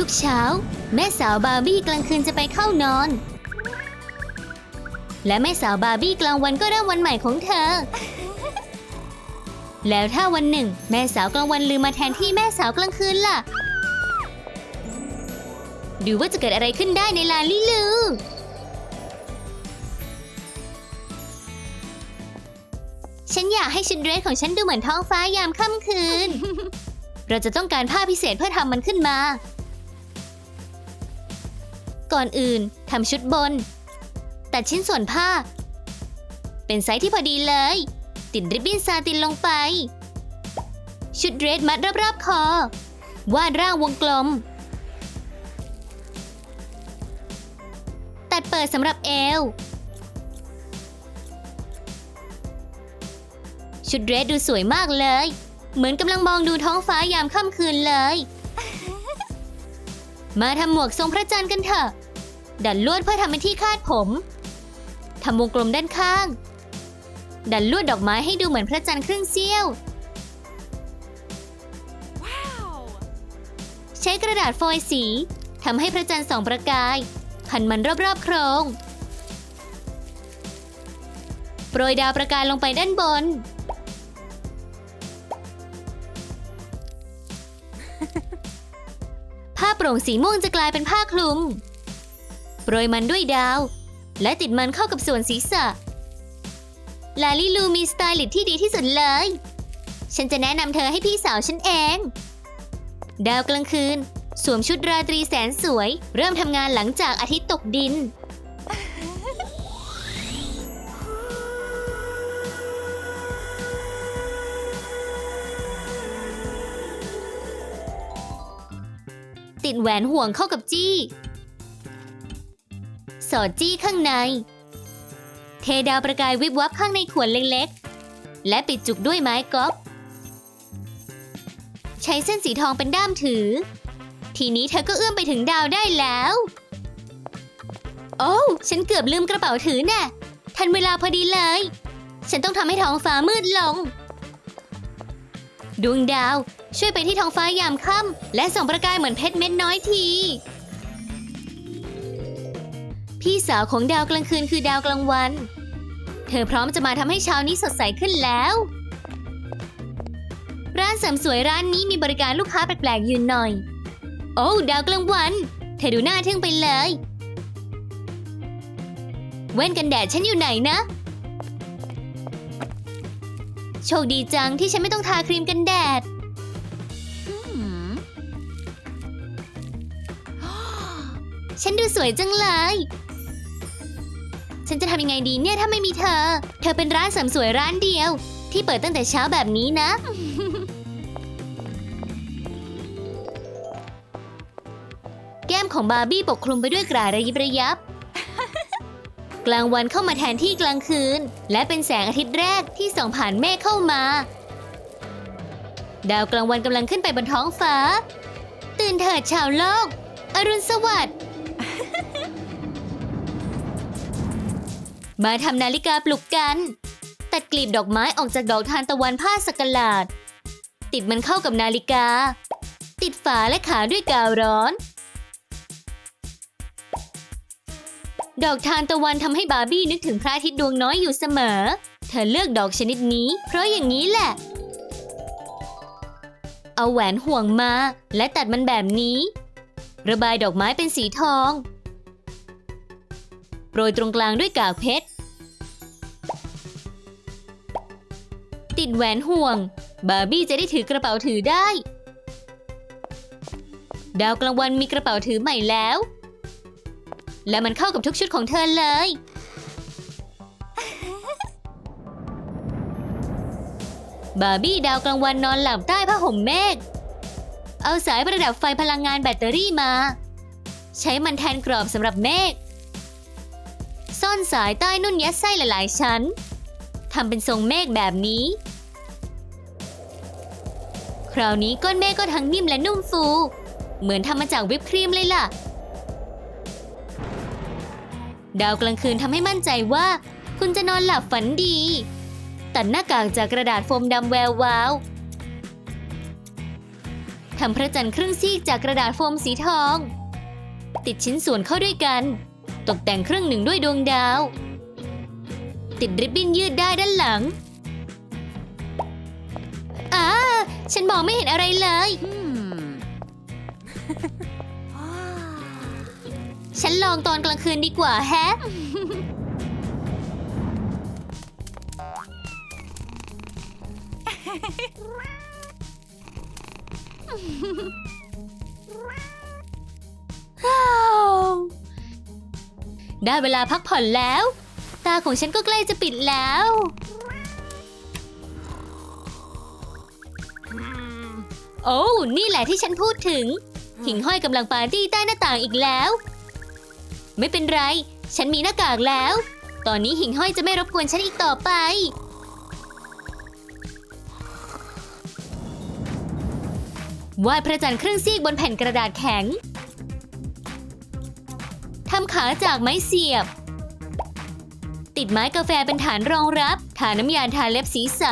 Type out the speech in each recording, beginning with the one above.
ทุกๆเช้า แม่สาวบาร์บี้กลางคืนจะไปเข้านอน และแม่สาวบาร์บี้กลางวันก็เริ่มวันใหม่ของเธอ แล้วถ้าวันหนึ่ง แม่สาวกลางวันลืมมาแทนที่แม่สาวกลางคืนล่ะ ดูว่าจะเกิดอะไรขึ้นได้ในลานลิลูฉันอยากให้ชุดเดรสของฉันดูเหมือนท้องฟ้ายามค่ำคืน เราจะต้องการผ้าพิเศษเพื่อทำมันขึ้นมา ก่อนอื่นทำชุดบน ตัดชิ้นส่วนผ้า เป็นไซส์ที่พอดีเลย ติดริบบิ้นซาตินลงไป ชุดเดรสมัดรอบๆคอ วาดร่างวงกลม ตัดเปิดสำหรับเอว ชุดเดรสดูสวยมากเลย เหมือนกำลังมองดูท้องฟ้ายามค่ำคืนเลยมาทำหมวกทรงพระจันทร์กันเถอะ ดันลวดเพื่อทำเป็นที่คาดผมทำวงกลมด้านข้าง ดันลวดดอกไม้ให้ดูเหมือนพระจันทร์ครึ่งเสี้ยว ใช้กระดาษโฟยล์สีทำให้พระจันทร์ส่องประกาย พันมันรอบๆโครงโปรยดาวประกายลงไปด้านบน ผ้าโปร่งสีม่วงจะกลายเป็นผ้าคลุม โปรยมันด้วยดาว และติดมันเข้ากับส่วนศีรษะ ลาลิลูมีสไตลิสที่ดีที่สุดเลย ฉันจะแนะนำเธอให้พี่สาวฉันเอง ดาวกลางคืน สวมชุดราตรีแสนสวย เริ่มทำงานหลังจากอาทิตย์ตกดิน ติดแหวนห่วงเข้ากับจี้ อดจี้ข้างใน เทดาวประกายวิบวับข้างในขวดเล็กๆ และปิดจุกด้วยไม้ก๊อฟใช้เส้นสีทองเป็นด้ามถือ ทีนี้เธอก็เอื้อมไปถึงดาวได้แล้ว โอ้ฉันเกือบลืมกระเป๋าถือน่ะ ทันเวลาพอดีเลย ฉันต้องทำให้ท้องฟ้ามืดลง ดวงดาวช่วยไปที่ท้องฟ้ายามค่ำและส่องประกายเหมือนเพชรเม็ดน้อยที พี่สาวของดาวกลางคืนคือดาวกลางวัน เธอพร้อมจะมาทำให้เช้านี้สดใสขึ้นแล้ว ร้านเสริมสวยร้านนี้มีบริการลูกค้าแปลกๆยืนหน่อย โอ้ดาวกลางวัน เธอดูน่าทึ่งไปเลยแว่นกันแดดฉันอยู่ไหนนะ โชคดีจังที่ฉันไม่ต้องทาครีมกันแดดฉันดูสวยจังเลย นจะทำยังไงดีเนี่ยถ้าไม่มีเธอ เธอเป็นร้านเสริมสวยร้านเดียว ที่เปิดตั้งแต่เช้าแบบนี้นะ แก้มของบาร์บี้ปกคลุมไปด้วยกราระยิบระยับ กลางวันเข้ามาแทนที่กลางคืน และเป็นแสงอาทิตย์แรกที่ส่องผ่านเมฆเข้ามา ดาวกลางวันกำลังขึ้นไปบนท้องฟ้า ตื่นเถิดชาวโลก อรุณสวัสดิ์ มาทำนาฬิกาปลุกกัน ตัดกลีบดอกไม้ออกจากดอกทานตะวันผ้าสกหลาด ติดมันเข้ากับนาฬิกา ติดฝาและขาด้วยกาวร้อน ดอกทานตะวันทำให้บาร์บี้นึกถึงพระอาทิตย์ดวงน้อยอยู่เสมอ เธอเลือกดอกชนิดนี้ เพราะอย่างนี้แหละ เอาแหวนห่วงมา และตัดมันแบบนี้ ระบายดอกไม้เป็นสีทอง โรยตรงกลางด้วยกากเพชร ติดแหวนห่วง บาร์บี้จะได้ถือกระเป๋าถือได้ ดาวกลางวันมีกระเป๋าถือใหม่แล้ว และมันเข้ากับทุกชุดของเธอเลยบาร์บี้ดาวกลางวันนอนหลับใต้ผ้าห่มเมฆ เอาสายประดับไฟพลังงานแบตเตอรี่มา ใช้มันแทนกรอบสำหรับเมฆ ซ่อนสายใต้นุ่นยัดไส้หลายๆ ชั้นทำเป็นทรงเมฆแบบนี้ คราวนี้ก้อนเมฆก็ทั้งนิ่มและนุ่มฟู เหมือนทำมาจากวิปครีมเลยล่ะ ดาวกลางคืนทำให้มั่นใจว่า คุณจะนอนหลับฝันดี ตัดหน้ากากจากกระดาษโฟมดำแวววาวทำพระจันทร์ครึ่งซีกจากกระดาษโฟมสีทอง ติดชิ้นส่วนเข้าด้วยกัน ตกแต่งครึ่งหนึ่งด้วยดวงดาว ติดริบบิ้นยืดได้ด้านหลังอ่าฉันมองไม่เห็นอะไรเลย ฉันลองตอนกลางคืนดีกว่าแฮะ ได้เวลาพักผ่อนแล้ว ตาของฉันก็ใกล้จะปิดแล้ว โอ้นี่แหละที่ฉันพูดถึง หิ่งห้อยกำลังปาร์ตี้ใต้หน้าต่างอีกแล้ว ไม่เป็นไร ฉันมีหน้ากากแล้ว ตอนนี้หิ่งห้อยจะไม่รบกวนฉันอีกต่อไปวาดพระจันทร์ครึ่งซีกบนแผ่นกระดาษแข็ง ทำขาจากไม้เสียบ ติดไม้กาแฟเป็นฐานรองรับทาน้ำยาทาเล็บสีใส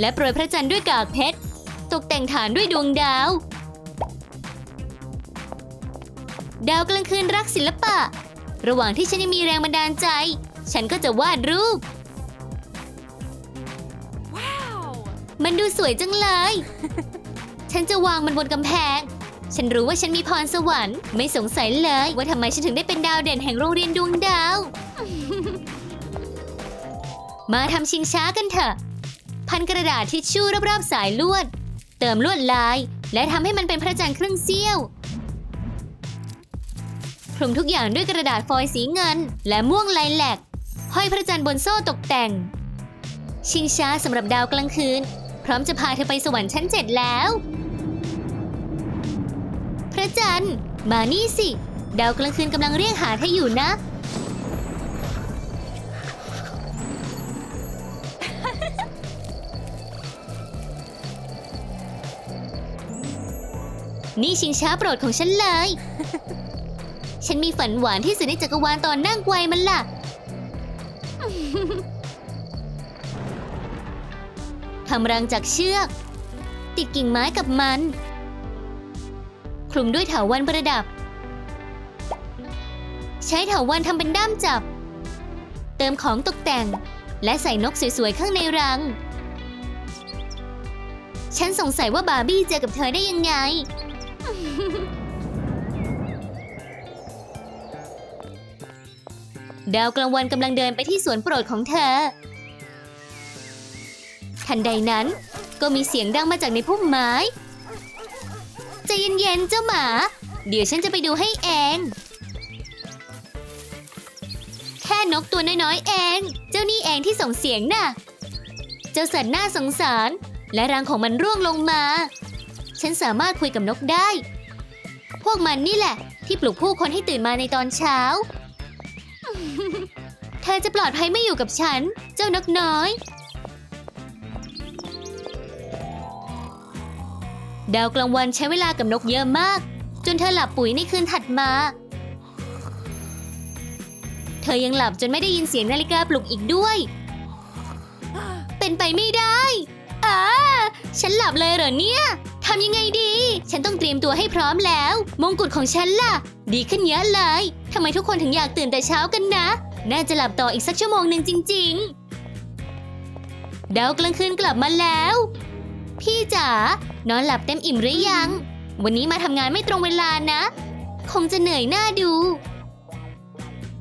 และโปรยพระจันทร์ด้วยกากเพชร ตกแต่งฐานด้วยดวงดาว ดาวกลางคืนรักศิลปะ ระหว่างที่ฉันยังมีแรงบันดาลใจ ฉันก็จะวาดรูป มันดูสวยจังเลย ฉันจะวางมันบนกำแพง ฉันรู้ว่าฉันมีพรสวรรค์ ไม่สงสัยเลย ว่าทำไมฉันถึงได้เป็นดาวเด่นแห่งโรงเรียนดวงดาว มาทำชิงช้ากันเถอะ พันกระดาษทิชชู่รอบๆสายลวด เติมลวดลาย และทำให้มันเป็นพระจันทร์ครึ่งเสี้ยวคลุมทุกอย่างด้วยกระดาษฟอยล์สีเงิน และม่วงไลแหลกห้อยพระจันทร์บนโซ่ตกแต่ง ชิงช้าสำหรับดาวกลางคืน พร้อมจะพาเธอไปสวรรค์ชั้นเจ็ดแล้ว ระจันทร์ มานี่สิ ดาวกลางคืนกำลังเรียกหาเธออยู่นะ นี่ชิงช้าโปรดของฉันเลย ฉันมีฝันหวานที่สุดในจักรวาลตอนนั่งไกวมันล่ะ ทำรังจากเชือก ติดกิ่งไม้กับมัน คลุมด้วยเถาวันประดับ ใช้เถาวันทำเป็นด้ามจับ เติมของตกแต่ง และใส่นกสวยๆข้างในรัง ฉันสงสัยว่าบาร์บี้เจอกับเธอได้ยังไง ดาวกลางวันกำลังเดินไปที่สวนโปรดของเธอ ทันใดนั้นก็มีเสียงดังมาจากในพุ่มไม้ ใจเย็นๆเจ้าหมา เดี๋ยวฉันจะไปดูให้เอง แค่นกตัวน้อยๆเอง เจ้านี่เองที่ส่งเสียงน่ะ เจ้าสัตว์น่าสงสาร และรังของมันร่วงลงมา ฉันสามารถคุยกับนกได้ พวกมันนี่แหละ ที่ปลุกผู้คนให้ตื่นมาในตอนเช้า เธอจะปลอดภัยไม่อยู่กับฉัน เจ้านกน้อย ดาวกลางวันใช้เวลากับนกเยอะมาก จนเธอหลับปุ๋ยในคืนถัดมา เธอยังหลับจนไม่ได้ยินเสียงนาฬิกาปลุกอีกด้วย เป็นไปไม่ได้อาฉันหลับเลยเหรอเนี่ยทำยังไงดี ฉันต้องเตรียมตัวให้พร้อมแล้ว มงกุฎของฉันล่ะ ดีขึ้นเยอะเลยทำไมทุกคนถึงอยากตื่นแต่เช้ากันนะ น่าจะหลับต่ออีกสักชั่วโมงหนึ่งจริง ๆ ดาวกลางคืนกลับมาแล้ว พี่จ๋านอนหลับเต็มอิ่มหรือยัง วันนี้มาทำงานไม่ตรงเวลานะ คงจะเหนื่อยหน้าดู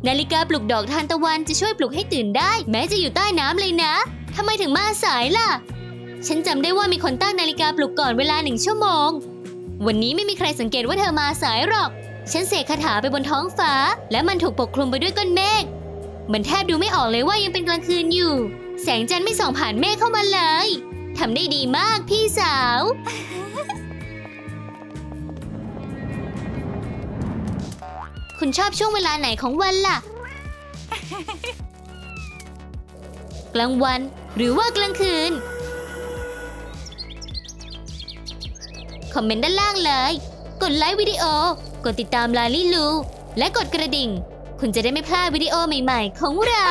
นาฬิกาปลุกดอกทานตะวันจะช่วยปลุกให้ตื่นได้ แม้จะอยู่ใต้น้ำเลยนะทำไมถึงมาสายล่ะ ฉันจำได้ว่ามีคนตั้งนาฬิกาปลุกก่อนเวลาหนึ่งชั่วโมง วันนี้ไม่มีใครสังเกตว่าเธอมาสายหรอก ฉันเสกคาถาไปบนท้องฟ้า และมันถูกปกคลุมไปด้วยก้อนเมฆ มันแทบดูไม่ออกเลยว่ายังเป็นกลางคืนอยู่ แสงจันทร์ไม่ส่องผ่านเมฆเข้ามาเลย ทำได้ดีมากพี่สาว คุณชอบช่วงเวลาไหนของวันล่ะ กลางวันหรือว่ากลางคืน คอมเมนต์ด้านล่างเลย กดไลค์วิดีโอ กดติดตามลาลี่ลู และกดกระดิ่ง คุณจะได้ไม่พลาดวิดีโอใหม่ ๆ ของเรา